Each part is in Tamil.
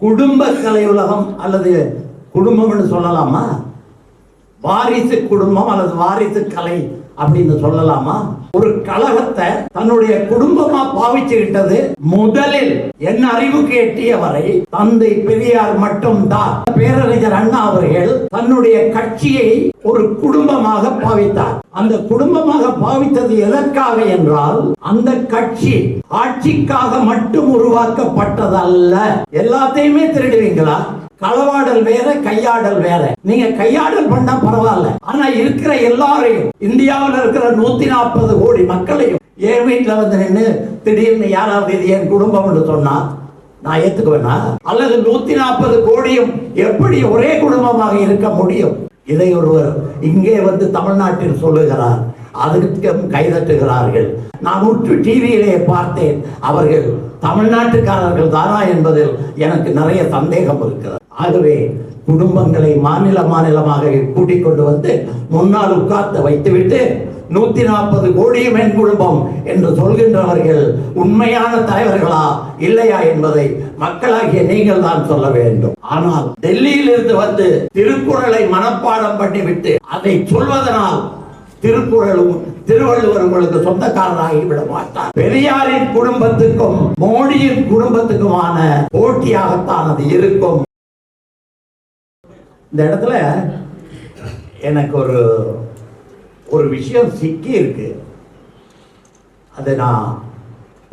குடும்ப கலை உலகம் அல்லது குடும்பம்னு சொல்லலாமா? வாரிசு குடும்பம் அல்லது வாரிசு கலை அப்படின்னு சொல்லலாமா? ஒரு கழகத்தை தன்னுடைய குடும்பமா பாவிச்சுக்கிட்டது முதலில் என் அறிவுக்கு எட்டிய வரை தந்தை பெரியார் மட்டும்தான். பேரறிஞர் அண்ணா அவர்கள் தன்னுடைய கட்சியை ஒரு குடும்பமாக பாவித்தார். அந்த குடும்பமாக பாவித்தது எதற்காக என்றால் அந்த கட்சி ஆட்சிக்காக மட்டும் உருவாக்கப்பட்டதல்ல. எல்லாத்தையுமே திருடுவீங்களா? களவாடல் வேற கையாடல் வேற. நீங்க கையாடல் பண்ணா பரவாயில்ல. ஆனா இருக்கிற எல்லாரையும் இந்தியாவில் இருக்கிற நூத்தி நாற்பது கோடி மக்களையும் என் வீட்டுல வந்து நின்று திடீர்னு யாராவது இது என் குடும்பம்னு சொன்னா நான் ஏத்துக்குவேனா? அல்லது நூத்தி நாற்பது கோடியும் எப்படி ஒரே குடும்பமாக இருக்க முடியும்? இதை ஒருவர் இங்கே வந்து தமிழ்நாட்டில் சொல்லுகிறார். அதற்கும் கைதட்டுகிறார்கள். நான் உற்று டிவியிலே பார்த்தேன். அவர்கள் தமிழ்நாட்டுக்காரர்கள் தானா என்பதில் எனக்கு நிறைய சந்தேகம் இருக்கிறது. ஆகவே குடும்பங்களை மாநில மாநிலமாக கூட்டிக் கொண்டு வந்து முன்னால் உட்கார்ந்து வைத்துவிட்டு நூத்தி நாற்பது கோடியும் என் குடும்பம் என்று சொல்கின்றவர்கள் உண்மையான தலைவர்களா இல்லையா என்பதை மக்களாகிய நீங்கள் தான் சொல்ல வேண்டும். ஆனால் டெல்லியில் இருந்து வந்து திருக்குறளை மனப்பாடம் பண்ணிவிட்டு அதை சொல்வதனால் திருக்குறளும் திருவள்ளுவர் உங்களுக்கு சொந்தக்காரராகி விட மாட்டார். பெரியாரின் குடும்பத்துக்கும் மோடியின் குடும்பத்துக்குமான போட்டியாகத்தான் அது இருக்கும். இந்த இடத்துல எனக்கு ஒரு ஒரு விஷயம் சிக்கி இருக்கு. அதை நான்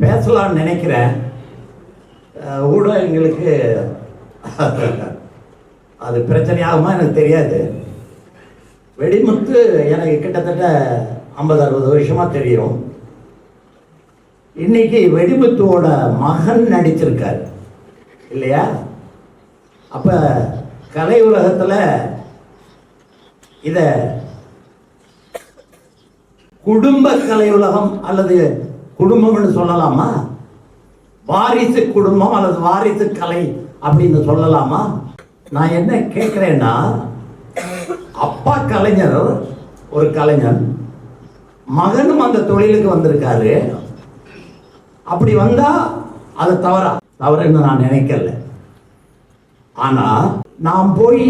பேசலாம்னு நினைக்கிறேன். ஊடகங்களுக்கு அது பிரச்சனையாகுமா எனக்கு தெரியாது. வெடிமுத்து எனக்கு கிட்டத்தட்ட ஐம்பது அறுபது வருஷமாக தெரியும். இன்னைக்கு வெடிமுத்துவோட மகன் நடிச்சிருக்கார். இல்லையா? அப்போ கலை உலகத்தில் இத குடும்ப கலை உலகம் அல்லது குடும்பம்னு சொல்லலாமா? வாரிசு குடும்பம் அல்லது வாரிசு கலை அப்படின்னு சொல்லலாமா? நான் என்ன கேட்கிறேன்னா அப்பா கலைஞர் ஒரு கலைஞர் மகனும் அந்த தொழிலுக்கு வந்திருக்காரு. அப்படி வந்தா அது தவறா. தவறுன்னு நான் நினைக்கல. ஆனா நான் போய்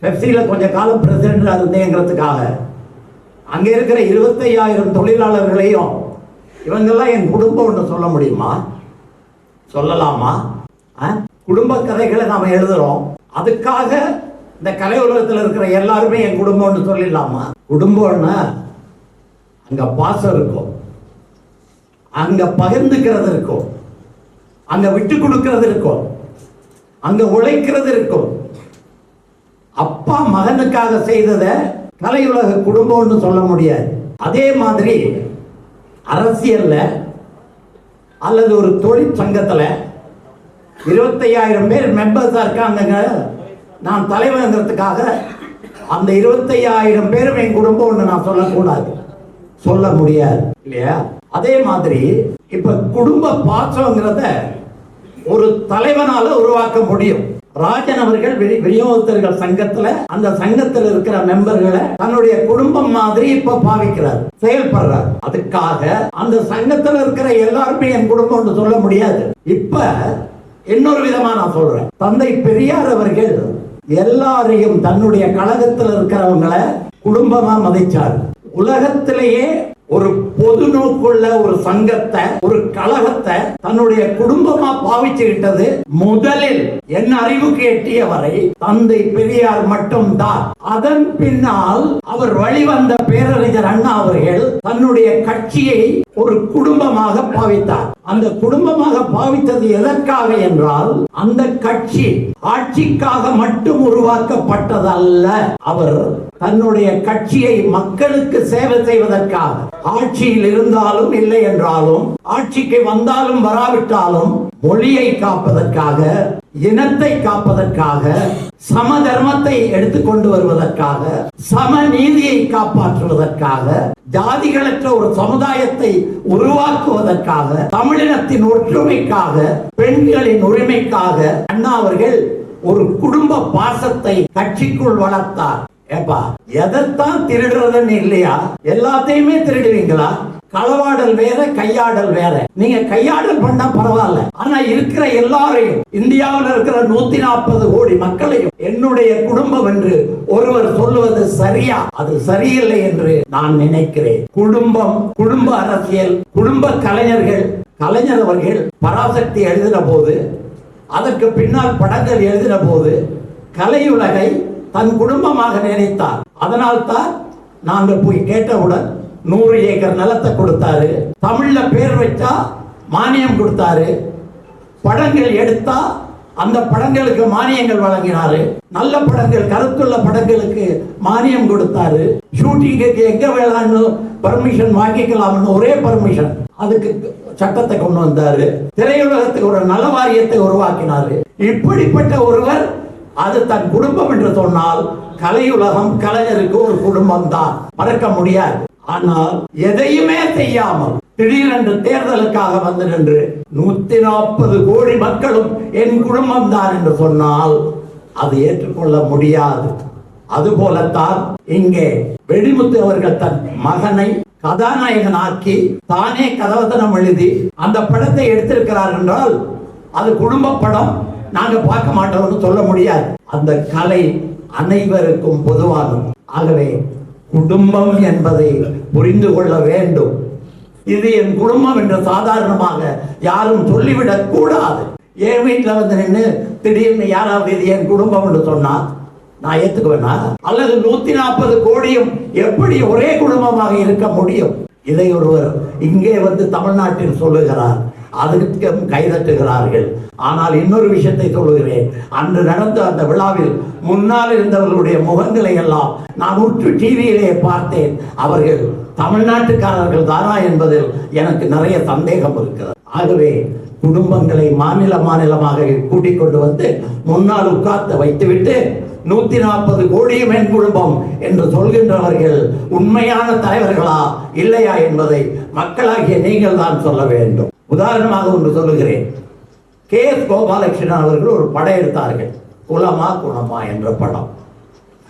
பெப்சியில் கொஞ்ச காலம் பிரசிடண்டா இருந்தேங்கிறதுக்காக அங்கே இருக்கிற இருபத்தையாயிரம் தொழிலாளர்களையும் இவங்கெல்லாம் என் குடும்பம் ஒன்று சொல்ல முடியுமா? சொல்லலாமா? ஆ? குடும்ப கதைகளை நாம் எழுதுறோம். அதுக்காக இந்த கலை உலகத்தில் இருக்கிற எல்லாருமே என் குடும்பம்னு சொல்லிடலாமா? குடும்பம்னா அங்கே பாசம் இருக்கும். அங்கே பகிர்ந்துக்கிறது இருக்கும். அங்கே விட்டு கொடுக்கறது இருக்கும். அங்கே உழைக்கிறது இருக்கும். அப்பா மகனுக்காக செய்ததை கலையுலக குடும்பம்னு சொல்ல முடியாது. அதே மாதிரி அரசியல்ல அல்லது ஒரு தொழிற்சங்கத்தில் இருபத்தையாயிரம் பேர் மெம்பர்ஸாக இருக்காங்க நான் தலைவங்கிறதுக்காக அந்த இருபத்தையாயிரம் பேரும் என் குடும்பம்னு நான் சொல்லக்கூடாது. சொல்ல முடியாது. இல்லையா? அதே மாதிரி இப்ப குடும்ப பாசங்கிறத ஒரு தலைவனால உருவாக்க முடியும். ராஜன் அவர்கள் வி- விநியோகஸ்தர்கள் சங்கத்துல அந்த சங்கத்துல இருக்கிற மெம்பர்களை தன்னுடைய குடும்பம் மாதிரி இப்ப பாவிக்கிறார் செயல்படுறார். அதுக்காக அந்த சங்கத்துல இருக்கிற எல்லாருமே என் குடும்பம்னு சொல்ல முடியாது. இப்ப இன்னொரு விதமா நான் சொல்றேன். தந்தை பெரியார் அவர்கள் எல்லாரையும் தன்னுடைய கழகத்தில் இருக்கிறவங்களை குடும்பமா மதிச்சார். உலகத்திலேயே ஒரு பொது நோக்குள்ள ஒரு சங்கத்தை ஒரு கழகத்தை தன்னுடைய குடும்பமா பாவிச்சுக்கிட்டது. முதலில் என் அறிவுக்கு எட்டிய வரை தந்தை பெரியார் மட்டும்தான். அதன் பின்னால் அவர் வழிவந்த பேரறிஞர் அண்ணா அவர்கள் தன்னுடைய கட்சியை ஒரு குடும்ப குடும்பமாக பாவித்தார். அந்த குடும்பமாக பாவித்தது எதற்காக என்றால் அந்த கட்சி ஆட்சிக்காக மட்டும் உருவாக்கப்பட்டதல்ல. அவர் தன்னுடைய கட்சியை மக்களுக்கு சேவை செய்வதற்காக ஆட்சியில் இருந்தாலும் இல்லை என்றாலும் ஆட்சிக்கு வந்தாலும் வராவிட்டாலும் மொழியை காப்பதற்காக இனத்தை காப்பதற்காக சம தர்மத்தை எடுத்துக்கொண்டு வருவதற்காக சம நீதியை காப்பாற்றுவதற்காக ஜாதிகளற்ற ஒரு சமுதாயத்தை உருவாக்குவதற்காக தமிழினத்தின் ஒற்றுமைக்காக பெண்களின் உரிமைக்காக அண்ணா அவர்கள் ஒரு குடும்ப பாசத்தை கட்சிக்குள் வளர்த்தார். ஏப்பா எதைத்தான் திருடுறதுன்னு இல்லையா? எல்லாத்தையுமே திருடுவீங்களா? களவாடல் வேற கையாடல் வேற. நீங்க கையாடல் பண்ணா பரவாயில்ல. ஆனா இருக்கிற எல்லாரையும் இந்தியாவில் இருக்கிற நூத்தி நாற்பது கோடி மக்களையும் என்னுடைய குடும்பம் என்று ஒருவர் சொல்லுவது சரியா? அது சரியில்லை என்று நான் நினைக்கிறேன். குடும்பம் குடும்ப அரசியல் குடும்ப கலைஞர்கள் கலைஞர் அவர்கள் பராசக்தி எழுதின போது அதற்கு பின்னால் படங்கள் எழுதின போது கலையுலகை தன் குடும்பமாக நினைத்தார். அதனால் தான் நாங்கள் போய் கேட்டவுடன் நூறு ஏக்கர் நிலத்தை கொடுத்தாரு. தமிழ்ல பேர் வச்சா மானியம் கொடுத்தாரு. படங்கள் எடுத்தா அந்த படங்களுக்கு மானியங்கள் வழங்கினாரு. நல்ல படங்கள் கருத்துள்ள படங்களுக்கு மானியம் கொடுத்தாரு. ஷூட்டிங்குக்கு எங்க வேளாண்னு பர்மிஷன் வாங்கிக்கலாம்னு ஒரே பர்மிஷன் அதுக்கு சட்டத்தை கொண்டு வந்தாரு. திரையுலகத்துக்கு ஒரு நல வாரியத்தை உருவாக்கினாரு. இப்படிப்பட்ட ஒருவர் அது தன் குடும்பம் என்று சொன்னால் கலையுலகம் கலைஞருக்கு ஒரு குடும்பம் தான் மறக்க முடியாது. ஆனால் எதையுமே செய்யாமல் திடீரென்று தேர்தலுக்காக வந்து நின்று நூத்தி நாற்பது கோடி மக்களும் என் குடும்பம் தான் என்று சொன்னால் அது ஏற்றுக்கொள்ள முடியாது. அதுபோலத்தான் இங்கே வெடிமுத்து அவர்கள் தன் மகனை கதாநாயகனாக்கி தானே கதவதனம் எழுதி அந்த படத்தை எடுத்திருக்கிறார் என்றால் அது குடும்ப படம் நாங்க பார்க்க மாட்டோம்னு சொல்ல முடியாது. அந்த கலை அனைவருக்கும் பொதுவாகும் ஆகவே குடும்பம் என்பதை புரிந்து கொள்ள வேண்டும். இது என் குடும்பம் என்று சாதாரணமாக யாரும் சொல்லிவிடக் கூடாது. என் வீட்டில் வந்து நின்று திடீர்னு யாராவது இது என் குடும்பம் என்று சொன்னால் நான் ஏத்துக்குவேனா? அல்லது நூத்தி நாற்பது கோடியும் எப்படி ஒரே குடும்பமாக இருக்க முடியும்? இதை ஒருவர் இங்கே வந்து தமிழ்நாட்டில் சொல்லுகிறார். அதற்கும் கைதட்டுகிறார்கள். ஆனால் இன்னொரு விஷயத்தை சொல்லுகிறேன். அன்று நடந்த அந்த விழாவில் முன்னால் இருந்தவர்களுடைய முகங்களை எல்லாம் நான் உற்று டிவியிலே பார்த்தேன். அவர்கள் தமிழ்நாட்டுக்காரர்கள் தானா என்பதில் எனக்கு நிறைய சந்தேகம் இருக்கிறது. ஆகவே குடும்பங்களை மாநில மாநிலமாக கூட்டிக் கொண்டு வந்து முன்னால் உட்கார்ந்து வைத்துவிட்டு நூத்தி நாற்பது கோடியும் என் குடும்பம் என்று சொல்கின்றவர்கள் உண்மையான தலைவர்களா இல்லையா என்பதை மக்களாகிய நீங்கள் தான் சொல்ல வேண்டும். உதாரணமாக ஒன்று சொல்லுகிறேன். கே. எஸ். கோபாலகிருஷ்ணன் அவர்கள் ஒரு படம் எடுத்தார்கள். குலமா குணமா என்ற படம்.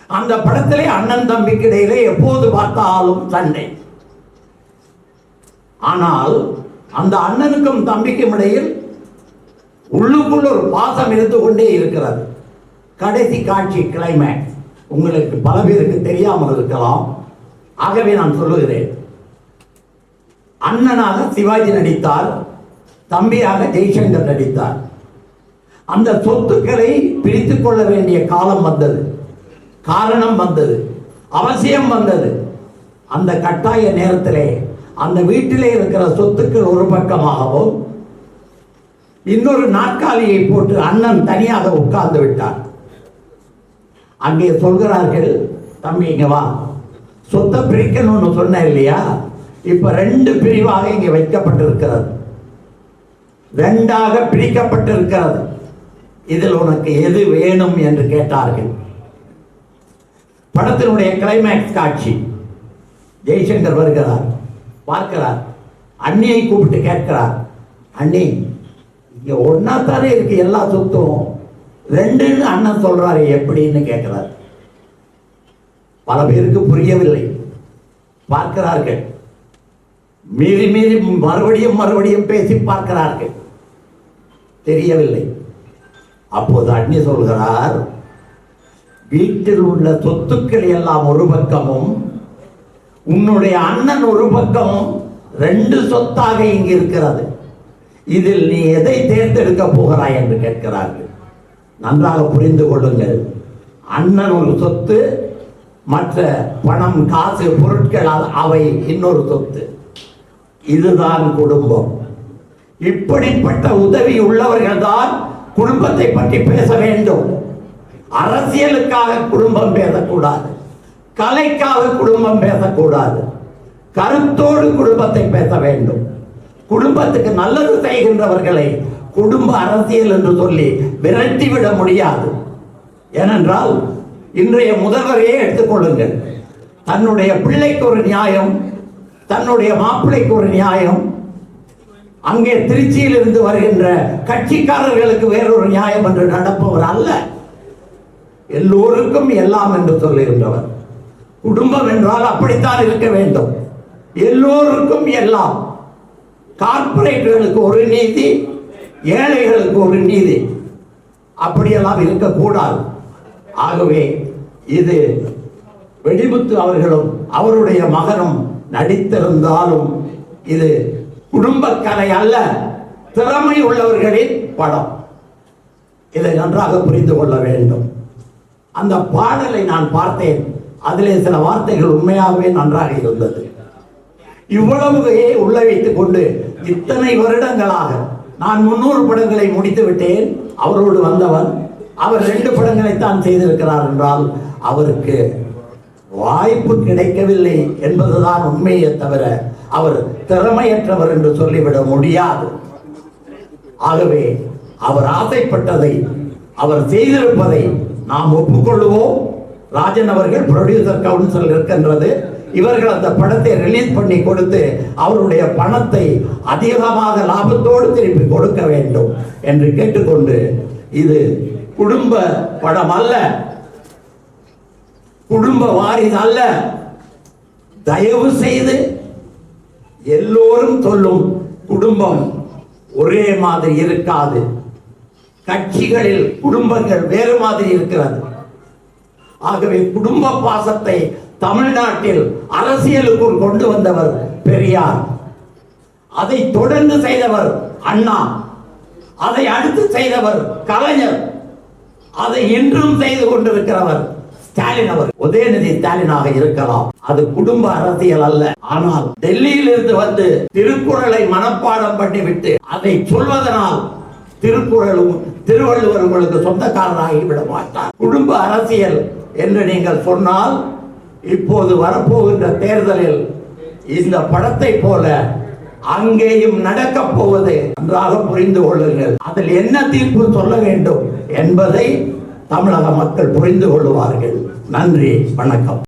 அந்த படத்திலே அண்ணன் தம்பிக்கு இடையிலே எப்போது பார்த்தாலும் சண்டை. ஆனால் அந்த அண்ணனுக்கும் தம்பிக்கும் இடையில் உள்ளுக்குள்ள ஒரு பாசம் இருந்து கொண்டே இருக்கிறது. கடைசி காட்சி கிளைமேக்ஸ் உங்களுக்கு பல பேருக்கு தெரியாமல் இருக்கலாம். ஆகவே நான் சொல்லுகிறேன். அண்ணனாக சிவாஜி நடித்தார். தம்பியாக ஜெய்சங்கர் நடித்தார். அந்த சொத்துக்களை பிரித்துக் கொள்ள வேண்டிய காலம் வந்தது. காரணம் வந்தது. அவசியம் வந்தது. அந்த கட்டாய நேரத்திலே அந்த வீட்டிலே இருக்கிற சொத்துக்கள் ஒரு பக்கமாகவும் இன்னொரு நாற்காலியை போட்டு அண்ணன் தனியாக உட்கார்ந்து விட்டார். அங்கே சொல்கிறார்கள் தம்பி இங்க வா. சொத்தை பிரிக்கணும்னு சொன்ன இல்லையா? இப்ப ரெண்டு பிரிவாக இங்கே வைக்கப்பட்டிருக்கிறது. ரெண்டாக பிரிக்கப்பட்டிருக்கிறது. இதில் உனக்கு எது வேணும் என்று கேட்டார்கள். படத்தினுடைய கிளைமேக்ஸ் காட்சி. ஜெய்சங்கர் வருகிறார் பார்க்கிறார் அண்ணியை கூப்பிட்டு கேட்கிறார். அண்ணி இங்க ஒன்னா தானே இருக்கு எல்லா சொத்தும். ரெண்டுன்னு அண்ணன் சொல்றாரு எப்படின்னு கேட்கிறார். பல பேருக்கு புரியவில்லை. பார்க்கிறார்கள் மீறி மீறி மறுபடியும் மறுபடியும் பேசி பார்க்கிறார்கள். தெரியவில்லை. அப்போது அண்ணி சொல்கிறார் வீட்டில் உள்ள சொத்துக்கள் எல்லாம் ஒரு பக்கமும் உன்னுடைய அண்ணன் ஒரு பக்கமும் ரெண்டு சொத்தாக இங்கு இருக்கிறது. இதில் நீ எதை தேர்ந்தெடுக்க போகிறாய் என்று கேட்கிறார்கள். நன்றாக புரிந்து கொள்ளுங்கள். அண்ணன் ஒரு சொத்து மற்ற பணம் காசு பொருட்கள் அவை இன்னொரு சொத்து. இதுதான் குடும்பம். இப்படிப்பட்ட உதவி உள்ளவர்கள் தான் குடும்பத்தை பற்றி பேச வேண்டும். அரசியலுக்காக குடும்பம் பேசக்கூடாது. கலைக்காக குடும்பம் பேசக்கூடாது. கருத்தோடு குடும்பத்தை பேச வேண்டும். குடும்பத்துக்கு நல்லது செய்கின்றவர்களை குடும்ப அரசியல் என்று சொல்லி விரட்டிவிட முடியாது. ஏனென்றால் இன்றைய முதல்வரையே எடுத்துக்கொள்ளுங்கள் தன்னுடைய பிள்ளைக்கு ஒரு நியாயம் தன்னுடைய மாப்பிள்ளைக்கு ஒரு நியாயம். அங்கே திருச்சியில் இருந்து வருகின்ற கட்சிக்காரர்களுக்கு வேறொரு நியாயம் என்று நடப்பவர் அல்ல. எல்லோருக்கும் எல்லாம் என்று சொல்லுகின்றவர் குடும்பம் என்றால் அப்படித்தான் இருக்க வேண்டும். எல்லோருக்கும் எல்லாம். கார்ப்பரேட்டுகளுக்கு ஒரு நீதி ஏழைகளுக்கு ஒரு நீதி. அப்படியெல்லாம் இருக்கக்கூடாது. ஆகவே இது வெடிமுத்து அவர்களும் அவருடைய மகனும் நடித்திருந்தாலும் இது குடும்பக் கலை அல்ல திறமை உள்ளவர்களின் படம். இதை நன்றாக புரிந்து கொள்ள வேண்டும். அந்த பாடலை நான் பார்த்தேன். அதிலே சில வார்த்தைகள் உண்மையாகவே நன்றாக இருந்தது. இவ்வளவுகையே உள்ள வைத்துக் கொண்டு இத்தனை வருடங்களாக நான் முன்னூறு படங்களை முடித்து விட்டேன். அவரோடு வந்தவன் அவர் ரெண்டு படங்களை தான் செய்திருக்கிறார் என்றால் அவருக்கு வாய்ப்பு கிடைக்கவில்லை என்பதுதான் உண்மையே தவிர அவர் திறமையற்றவர் என்று சொல்லிவிட முடியாது. ஆகவே அவர் ஆசைப்பட்டதை அவர் செய்திருப்பதை நாம் ஒப்புக்கொள்ளுவோம். ராஜன் அவர்கள் ப்ரொடியூசர் கவுன்சில் இருக்கின்றது. இவர்கள் அந்த படத்தை ரிலீஸ் பண்ணி கொடுத்து அவருடைய பணத்தை அதிகமாக லாபத்தோடு திருப்பி கொடுக்க வேண்டும் என்று கேட்டுக்கொண்டு இது குடும்ப படம் அல்ல. குடும்ப வாரிசு அல்ல தயவு செய்து எல்லோரும் சொல்லும் குடும்பம் ஒரே மாதிரி இருக்காது. கட்சிகளில் குடும்பங்கள் வேறு மாதிரி இருக்கிறது. ஆகவே குடும்ப பாசத்தை தமிழ்நாட்டில் அரசியலுக்குள் கொண்டு வந்தவர் பெரியார். அதை தொடர்ந்து செய்தவர் அண்ணா. அதை அடுத்து செய்தவர் கலைஞர். அதை இன்றும் செய்து கொண்டிருக்கிறவர் ஸ்டாலின் அவர் உதயநிதி ஸ்டாலினாக இருக்கலாம். அது குடும்ப அரசியல் அல்ல. ஆனால் டெல்லியில் இருந்து வந்து திருக்குறளை மனப்பாடம் பண்ணிவிட்டு அதை சொல்வதனால் திருக்குறளும் திருவள்ளுவர் உங்களுக்கு சொந்தக்காரராகி விட மாட்டார். குடும்ப அரசியல் என்று நீங்கள் சொன்னால் இப்போது வரப்போகின்ற தேர்தலில் இந்த படத்தை போல அங்கேயும் நடக்கப் போவது நன்றாக புரிந்து கொள்ளுங்கள். அதில் என்ன தீர்ப்பு சொல்ல வேண்டும் என்பதை தமிழக மக்கள் புரிந்து கொள்வார்கள் நன்றி வணக்கம்.